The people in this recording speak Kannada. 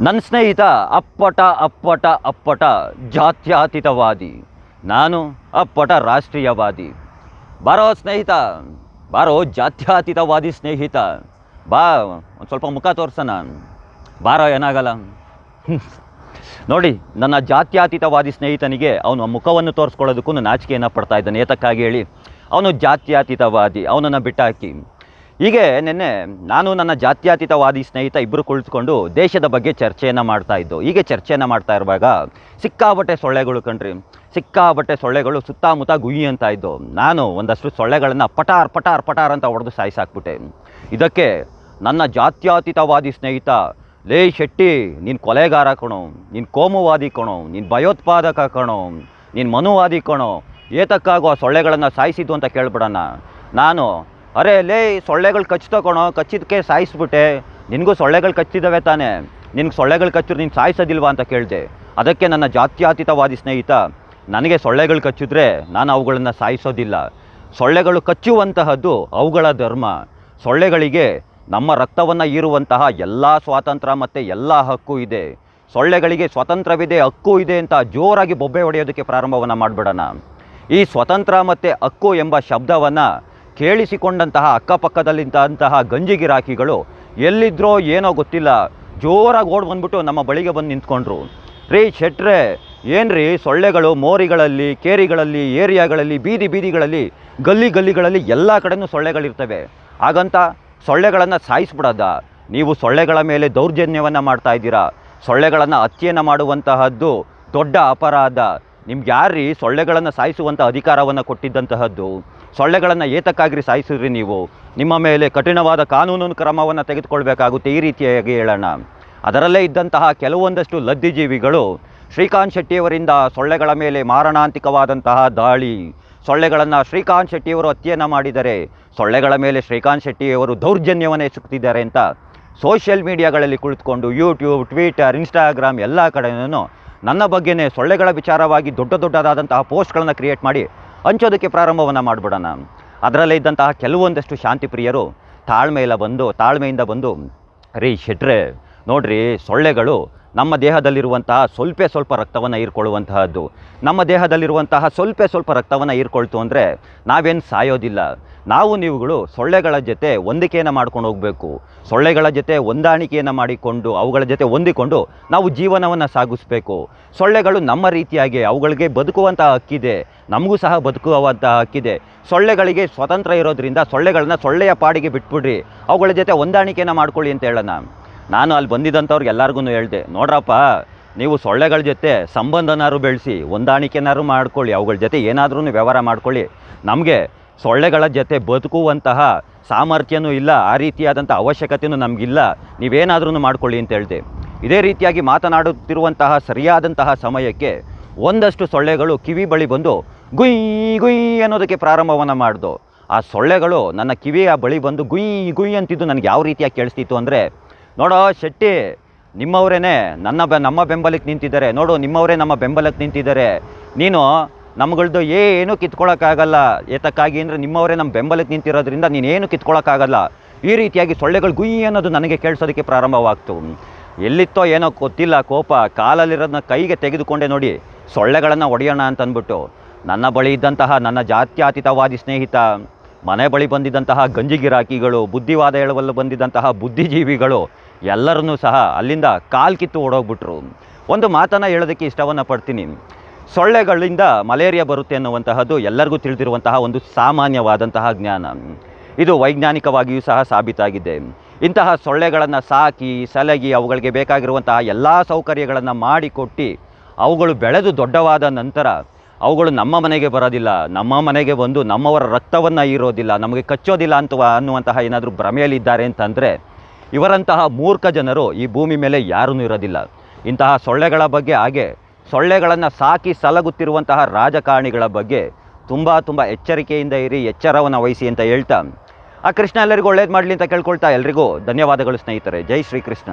ನನ್ನ ಸ್ನೇಹಿತ ಅಪ್ಪಟ ಅಪ್ಪಟ ಅಪ್ಪಟ ಜಾತ್ಯಾತೀತವಾದಿ. ನಾನು ಅಪ್ಪಟ ರಾಷ್ಟ್ರೀಯವಾದಿ. ಬಾರೋ ಸ್ನೇಹಿತ, ಬಾರೋ ಜಾತ್ಯಾತೀತವಾದಿ ಸ್ನೇಹಿತ. ಬಾ, ಒಂದು ಸ್ವಲ್ಪ ಮುಖ ತೋರ್ಸೋಣ. ಬಾರೋ, ಏನಾಗಲ್ಲ. ನೋಡಿ, ನನ್ನ ಜಾತ್ಯಾತೀತವಾದಿ ಸ್ನೇಹಿತನಿಗೆ ಅವನು ಮುಖವನ್ನು ತೋರಿಸ್ಕೊಳ್ಳೋದಕ್ಕೂ ನಾಚಿಕೆಯನ್ನು ಪಡ್ತಾ ಇದ್ದಾನೆ. ಏತಕ್ಕಾಗಿ ಹೇಳಿ, ಅವನು ಜಾತ್ಯಾತೀತವಾದಿ, ಅವನನ್ನು ಬಿಟ್ಟಾಕಿ. ಹೀಗೆ ನಿನ್ನೆ ನಾನು ನನ್ನ ಜಾತ್ಯತೀತವಾದಿ ಸ್ನೇಹಿತ ಇಬ್ಬರು ಕುಳಿತುಕೊಂಡು ದೇಶದ ಬಗ್ಗೆ ಚರ್ಚೆಯನ್ನು ಮಾಡ್ತಾ ಇದ್ದು, ಹೀಗೆ ಚರ್ಚೆಯನ್ನು ಮಾಡ್ತಾ ಇರುವಾಗ ಸಿಕ್ಕಾಬಟ್ಟೆ ಸೊಳ್ಳೆಗಳು ಕಣ್ರಿ ಸಿಕ್ಕಾಬಟ್ಟೆ ಸೊಳ್ಳೆಗಳು ಸುತ್ತಮುತ್ತ ಗುಯಿ ಅಂತ ಇದ್ದು, ನಾನು ಒಂದಷ್ಟು ಸೊಳ್ಳೆಗಳನ್ನು ಪಟಾರ್ ಪಟಾರ್ ಪಟಾರ್ ಅಂತ ಹೊಡೆದು ಸಾಯಿಸಾಕ್ಬಿಟ್ಟೆ. ಇದಕ್ಕೆ ನನ್ನ ಜಾತ್ಯತೀತವಾದಿ ಸ್ನೇಹಿತ, ಲೇ ಶೆಟ್ಟಿ, ನೀನು ಕೊಲೆಗಾರ ಕಣೋ, ನೀನು ಕೋಮುವಾದಿ ಕಣೋ, ನೀನು ಭಯೋತ್ಪಾದಕ ಕಣೋ, ನೀನು ಮನುವಾದಿ ಕಣೋ, ಏತಕ್ಕಾಗೋ ಆ ಸೊಳ್ಳೆಗಳನ್ನು ಸಾಯಿಸಿದ್ದು ಅಂತ ಕೇಳ್ಬಿಡೋಣ. ನಾನು ಅರೆ, ಲೇ ಸೊಳ್ಳೆಗಳು ಕಚ್ಚಿತೋ ಕಣೋ ಕಚ್ಚಿದ್ದಕ್ಕೆ ಸಾಯಿಸ್ಬಿಟ್ಟೆ. ನಿನಗೂ ಸೊಳ್ಳೆಗಳು ಕಚ್ಚಿದ್ದಾವೆ ತಾನೇ. ನಿನಗೆ ಸೊಳ್ಳೆಗಳು ಕಚ್ಚಿದ್ರೆ ನೀನು ಸಾಯಿಸೋದಿಲ್ವಾ ಅಂತ ಕೇಳಿದೆ. ಅದಕ್ಕೆ ನನ್ನ ಜಾತ್ಯಾತೀತವಾದಿ ಸ್ನೇಹಿತ, ನನಗೆ ಸೊಳ್ಳೆಗಳು ಕಚ್ಚಿದ್ರೆ ನಾನು ಅವುಗಳನ್ನು ಸಾಯಿಸೋದಿಲ್ಲ. ಸೊಳ್ಳೆಗಳು ಕಚ್ಚುವಂತಹದ್ದು ಅವುಗಳ ಧರ್ಮ. ಸೊಳ್ಳೆಗಳಿಗೆ ನಮ್ಮ ರಕ್ತವನ್ನು ಹೀರುವಂತಹ ಎಲ್ಲ ಸ್ವಾತಂತ್ರ್ಯ ಮತ್ತು ಎಲ್ಲ ಹಕ್ಕು ಇದೆ. ಸೊಳ್ಳೆಗಳಿಗೆ ಸ್ವತಂತ್ರವಿದೆ ಹಕ್ಕು ಇದೆ ಅಂತ ಜೋರಾಗಿ ಬೊಬ್ಬೆ ಹೊಡೆಯೋದಕ್ಕೆ ಪ್ರಾರಂಭವನ್ನು ಮಾಡಿಬಿಡೋಣ. ಈ ಸ್ವತಂತ್ರ ಮತ್ತು ಹಕ್ಕು ಎಂಬ ಶಬ್ದವನ್ನು ಕೇಳಿಸಿಕೊಂಡಂತಹ ಅಕ್ಕಪಕ್ಕದಲ್ಲಿದ್ದಂತಹ ಗಂಜಿ ಗಿರಾಕಿಗಳು ಎಲ್ಲಿದ್ರೋ ಏನೋ ಗೊತ್ತಿಲ್ಲ, ಜೋರಾಗಿ ಓಡ್ ಬಂದ್ಬಿಟ್ಟು ನಮ್ಮ ಬಳಿಗೆ ಬಂದು ನಿಂತ್ಕೊಂಡ್ರು. ರೀ ಶೆಟ್ರೆ ಏನ್ರಿ ಸೊಳ್ಳೆಗಳು ಮೋರಿಗಳಲ್ಲಿ, ಕೇರಿಗಳಲ್ಲಿ, ಏರಿಯಾಗಳಲ್ಲಿ, ಬೀದಿ ಬೀದಿಗಳಲ್ಲಿ, ಗಲ್ಲಿ ಗಲ್ಲಿಗಳಲ್ಲಿ ಎಲ್ಲ ಕಡೆನೂ ಸೊಳ್ಳೆಗಳಿರ್ತವೆ. ಹಾಗಂತ ಸೊಳ್ಳೆಗಳನ್ನು ಸಾಯಿಸ್ಬಿಡೋದ. ನೀವು ಸೊಳ್ಳೆಗಳ ಮೇಲೆ ದೌರ್ಜನ್ಯವನ್ನು ಮಾಡ್ತಾ ಇದ್ದೀರಾ? ಸೊಳ್ಳೆಗಳನ್ನು ಹತ್ಯೆಯನ್ನು ಮಾಡುವಂತಹದ್ದು ದೊಡ್ಡ ಅಪರಾಧ. ನಿಮ್ಗೆ ಯಾರ್ರೀ ಸೊಳ್ಳೆಗಳನ್ನು ಸಾಯಿಸುವಂಥ ಅಧಿಕಾರವನ್ನು ಕೊಟ್ಟಿದ್ದಂತಹದ್ದು? ಸೊಳ್ಳೆಗಳನ್ನು ಏತಕ್ಕಾಗ್ರಿ ಸಾಯಿಸಿದ್ರಿ ನೀವು? ನಿಮ್ಮ ಮೇಲೆ ಕಠಿಣವಾದ ಕಾನೂನು ಕ್ರಮವನ್ನು ತೆಗೆದುಕೊಳ್ಬೇಕಾಗುತ್ತೆ, ಈ ರೀತಿಯಾಗಿ ಹೇಳೋಣ. ಅದರಲ್ಲೇ ಇದ್ದಂತಹ ಕೆಲವೊಂದಷ್ಟು ಲದ್ದಿಜೀವಿಗಳು ಶ್ರೀಕಾಂತ್ ಶೆಟ್ಟಿಯವರಿಂದ ಸೊಳ್ಳೆಗಳ ಮೇಲೆ ಮಾರಣಾಂತಿಕವಾದಂತಹ ದಾಳಿ, ಸೊಳ್ಳೆಗಳನ್ನು ಶ್ರೀಕಾಂತ್ ಶೆಟ್ಟಿಯವರು ಹತ್ಯೆಯನ್ನು ಮಾಡಿದರೆ, ಸೊಳ್ಳೆಗಳ ಮೇಲೆ ಶ್ರೀಕಾಂತ್ ಶೆಟ್ಟಿಯವರು ದೌರ್ಜನ್ಯವನ್ನು ಎಸಗುತ್ತಿದ್ದಾರೆ ಅಂತ ಸೋಷಿಯಲ್ ಮೀಡಿಯಾಗಳಲ್ಲಿ ಕುಳಿತುಕೊಂಡು ಯೂಟ್ಯೂಬ್, ಟ್ವಿಟರ್, ಇನ್ಸ್ಟಾಗ್ರಾಮ್ ಎಲ್ಲ ಕಡೆಯೂ ನನ್ನ ಬಗ್ಗೆನೇ ಸೊಳ್ಳೆಗಳ ವಿಚಾರವಾಗಿ ದೊಡ್ಡ ದೊಡ್ಡದಾದಂತಹ ಪೋಸ್ಟ್ಗಳನ್ನು ಕ್ರಿಯೇಟ್ ಮಾಡಿ ಹಂಚೋದಕ್ಕೆ ಪ್ರಾರಂಭವನ್ನು ಮಾಡಿಬಿಡೋಣ. ಅದರಲ್ಲೇ ಇದ್ದಂತಹ ಕೆಲವೊಂದಷ್ಟು ಶಾಂತಿ ಪ್ರಿಯರು ತಾಳ್ಮೆಯಿಂದ ಬಂದು ತಾಳ್ಮೆಯಿಂದ ಬಂದು ರೀ ಶೆಟ್ರೆ ನೋಡ್ರಿ ಸೊಳ್ಳೆಗಳು ನಮ್ಮ ದೇಹದಲ್ಲಿರುವಂತಹ ಸ್ವಲ್ಪ ಸ್ವಲ್ಪ ರಕ್ತವನ್ನು ಹೀರ್ಕೊಳ್ಳುವಂತಹದ್ದು. ನಮ್ಮ ದೇಹದಲ್ಲಿರುವಂತಹ ಸ್ವಲ್ಪ ಸ್ವಲ್ಪ ರಕ್ತವನ್ನು ಹೀರ್ಕೊಳ್ತು ಅಂದರೆ ನಾವೇನು ಸಾಯೋದಿಲ್ಲ. ನಾವು ನೀವುಗಳು ಸೊಳ್ಳೆಗಳ ಜೊತೆ ಹೊಂದಿಕೆಯನ್ನು ಮಾಡ್ಕೊಂಡು ಹೋಗಬೇಕು. ಸೊಳ್ಳೆಗಳ ಜೊತೆ ಹೊಂದಾಣಿಕೆಯನ್ನು ಮಾಡಿಕೊಂಡು, ಅವುಗಳ ಜೊತೆ ಹೊಂದಿಕೊಂಡು ನಾವು ಜೀವನವನ್ನು ಸಾಗಿಸ್ಬೇಕು. ಸೊಳ್ಳೆಗಳು ನಮ್ಮ ರೀತಿಯಾಗಿ ಅವುಗಳಿಗೆ ಬದುಕುವಂತಹ ಹಕ್ಕಿದೆ. ನಮಗೂ ಸಹ ಬದುಕುವಂತಹ ಹಕ್ಕಿದೆ. ಸೊಳ್ಳೆಗಳಿಗೆ ಸ್ವತಂತ್ರ ಇರೋದ್ರಿಂದ ಸೊಳ್ಳೆಗಳನ್ನ ಸೊಳ್ಳೆಯ ಪಾಡಿಗೆ ಬಿಟ್ಬಿಡ್ರಿ. ಅವುಗಳ ಜೊತೆ ಹೊಂದಾಣಿಕೆಯನ್ನು ಮಾಡ್ಕೊಳ್ಳಿ ಅಂತ ಹೇಳೋಣ. ನಾನು ಅಲ್ಲಿ ಬಂದಿದ್ದಂಥವ್ರಿಗೆ ಎಲ್ಲರಿಗೂ ಹೇಳಿದೆ, ನೋಡ್ರಪ್ಪ, ನೀವು ಸೊಳ್ಳೆಗಳ ಜೊತೆ ಸಂಬಂಧನಾರು ಬೆಳೆಸಿ, ಹೊಂದಾಣಿಕೆನಾರು ಮಾಡ್ಕೊಳ್ಳಿ, ಅವುಗಳ ಜೊತೆ ಏನಾದ್ರೂ ವ್ಯವಹಾರ ಮಾಡ್ಕೊಳ್ಳಿ. ನಮಗೆ ಸೊಳ್ಳೆಗಳ ಜೊತೆ ಬದುಕುವಂತಹ ಸಾಮರ್ಥ್ಯನೂ ಇಲ್ಲ, ಆ ರೀತಿಯಾದಂಥ ಅವಶ್ಯಕತೆಯೂ ನಮಗಿಲ್ಲ ನೀವೇನಾದ್ರೂ ಮಾಡ್ಕೊಳ್ಳಿ ಅಂತ ಹೇಳಿದೆ. ಇದೇ ರೀತಿಯಾಗಿ ಮಾತನಾಡುತ್ತಿರುವಂತಹ ಸರಿಯಾದಂತಹ ಸಮಯಕ್ಕೆ ಒಂದಷ್ಟು ಸೊಳ್ಳೆಗಳು ಕಿವಿ ಬಳಿ ಬಂದು ಗುಯ್ ಗುಯ್ ಅನ್ನೋದಕ್ಕೆ ಪ್ರಾರಂಭವನ್ನು ಮಾಡ್ದೋ. ಆ ಸೊಳ್ಳೆಗಳು ನನ್ನ ಕಿವಿಯ ಬಳಿ ಬಂದು ಗುಯ್ ಗುಯ್ ಅಂತಿದ್ದು ನನಗೆ ಯಾವ ರೀತಿಯಾಗಿ ಕೇಳಿಸ್ತಿತ್ತು ಅಂದರೆ ನೋಡೋ ಶೆಟ್ಟಿ, ನಿಮ್ಮವರೇನೆ ನನ್ನ ಬೆ, ನಮ್ಮ ಬೆಂಬಲಕ್ಕೆ ನಿಂತಿದ್ದಾರೆ. ನೋಡು, ನಿಮ್ಮವರೇ ನಮ್ಮ ಬೆಂಬಲಕ್ಕೆ ನಿಂತಿದ್ದಾರೆ. ನೀನು ನಮ್ಗಳ್ದು ಏನು ಕಿತ್ಕೊಳ್ಳೋಕ್ಕಾಗಲ್ಲ ಏತಕ್ಕಾಗಿ ಅಂದರೆ ನಿಮ್ಮವರೇ ನಮ್ಮ ಬೆಂಬಲಕ್ಕೆ ನಿಂತಿರೋದ್ರಿಂದ ನೀನೇನು ಕಿತ್ಕೊಳ್ಳೋಕ್ಕಾಗಲ್ಲ ಈ ರೀತಿಯಾಗಿ ಸೊಳ್ಳೆಗಳು ಗುಯ್ಯಿ ಅನ್ನೋದು ನನಗೆ ಕೇಳಿಸೋದಕ್ಕೆ ಪ್ರಾರಂಭವಾಗ್ತು. ಎಲ್ಲಿತ್ತೋ ಏನೋ ಗೊತ್ತಿಲ್ಲ ಕೋಪ ಕಾಲಲ್ಲಿರೋದನ್ನ ಕೈಗೆ ತೆಗೆದುಕೊಂಡೆ ನೋಡಿ ಸೊಳ್ಳೆಗಳನ್ನು ಹೊಡೆಯೋಣ ಅಂತ ಅಂದ್ಬಿಟ್ಟು ನನ್ನ ಬಳಿ ಇದ್ದಂತಹ ನನ್ನ ಜಾತ್ಯಾತೀತವಾದಿ ಸ್ನೇಹಿತ, ಮನೆ ಬಳಿ ಬಂದಿದ್ದಂತಹ ಗಂಜಿಗಿರಾಕಿಗಳು, ಬುದ್ಧಿವಾದ ಹೇಳುವಲ್ಲಿ ಬಂದಿದ್ದಂತಹ ಬುದ್ಧಿಜೀವಿಗಳು ಎಲ್ಲರನ್ನೂ ಸಹ ಅಲ್ಲಿಂದ ಕಾಲು ಕಿತ್ತು ಓಡೋಗ್ಬಿಟ್ರು. ಒಂದು ಮಾತನ್ನು ಹೇಳೋದಕ್ಕೆ ಇಷ್ಟವನ್ನು ಪಡ್ತೀನಿ. ಸೊಳ್ಳೆಗಳಿಂದ ಮಲೇರಿಯಾ ಬರುತ್ತೆ ಅನ್ನುವಂತಹದ್ದು ಎಲ್ಲರಿಗೂ ತಿಳಿದಿರುವಂತಹ ಒಂದು ಸಾಮಾನ್ಯವಾದಂತಹ ಜ್ಞಾನ. ಇದು ವೈಜ್ಞಾನಿಕವಾಗಿಯೂ ಸಹ ಸಾಬೀತಾಗಿದೆ. ಇಂತಹ ಸೊಳ್ಳೆಗಳನ್ನು ಸಾಕಿ, ಸಲಗಿ, ಅವುಗಳಿಗೆ ಬೇಕಾಗಿರುವಂತಹ ಎಲ್ಲ ಸೌಕರ್ಯಗಳನ್ನು ಮಾಡಿಕೊಟ್ಟು ಅವುಗಳು ಬೆಳೆದು ದೊಡ್ಡವಾದ ನಂತರ ಅವುಗಳು ನಮ್ಮ ಮನೆಗೆ ಬರೋದಿಲ್ಲ, ನಮ್ಮ ಮನೆಗೆ ಬಂದು ನಮ್ಮವರ ರಕ್ತವನ್ನು ಇರೋದಿಲ್ಲ ನಮಗೆ ಕಚ್ಚೋದಿಲ್ಲ ಅಂತ ಅನ್ನುವಂತಹ ಏನಾದರೂ ಭ್ರಮೆಯಲ್ಲಿದ್ದಾರೆ ಅಂತಂದರೆ ಇವರಂತಹ ಮೂರ್ಖ ಜನರು ಈ ಭೂಮಿ ಮೇಲೆ ಯಾರೂ ಇರೋದಿಲ್ಲ. ಇಂತಹ ಸೊಳ್ಳೆಗಳ ಬಗ್ಗೆ ಹಾಗೆ ಸೊಳ್ಳೆಗಳನ್ನು ಸಾಕಿ ಸಲಗುತ್ತಿರುವಂತಹ ರಾಜಕಾರಣಿಗಳ ಬಗ್ಗೆ ತುಂಬ ತುಂಬ ಎಚ್ಚರಿಕೆಯಿಂದ ಇರಿ, ಎಚ್ಚರವನ್ನು ವಹಿಸಿ ಅಂತ ಹೇಳ್ತಾ. ಆ ಕೃಷ್ಣ ಎಲ್ಲರಿಗೂ ಒಳ್ಳೇದು ಮಾಡಲಿ ಅಂತ ಕೇಳ್ಕೊಳ್ತಾ ಎಲ್ರಿಗೂ ಧನ್ಯವಾದಗಳು ಸ್ನೇಹಿತರೆ. ಜೈ ಶ್ರೀಕೃಷ್ಣ.